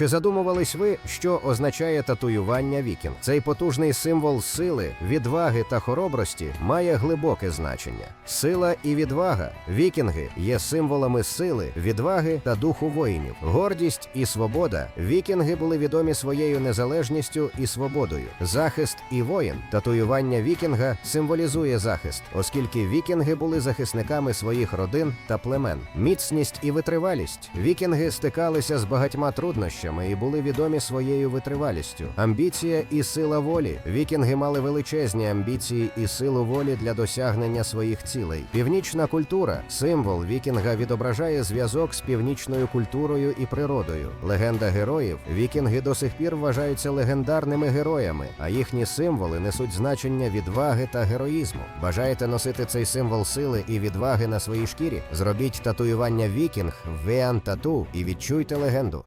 Чи задумувались ви, що означає татуювання вікінг? Цей потужний символ сили, відваги та хоробрості має глибоке значення. Сила і відвага. Вікінги є символами сили, відваги та духу воїнів. Гордість і свобода. Вікінги були відомі своєю незалежністю і свободою. Захист і воїн. Татуювання вікінга символізує захист, оскільки вікінги були захисниками своїх родин та племен. Міцність і витривалість. Вікінги стикалися з багатьма труднощами і були відомі своєю витривалістю. Амбіція і сила волі. Вікінги мали величезні амбіції і силу волі для досягнення своїх цілей. Північна культура, символ вікінга відображає зв'язок з північною культурою і природою. Легенда героїв. Вікінги до сих пір вважаються легендарними героями, а їхні символи несуть значення відваги та героїзму. Бажаєте носити цей символ сили і відваги на своїй шкірі? Зробіть татуювання вікінг, веан тату і відчуйте легенду.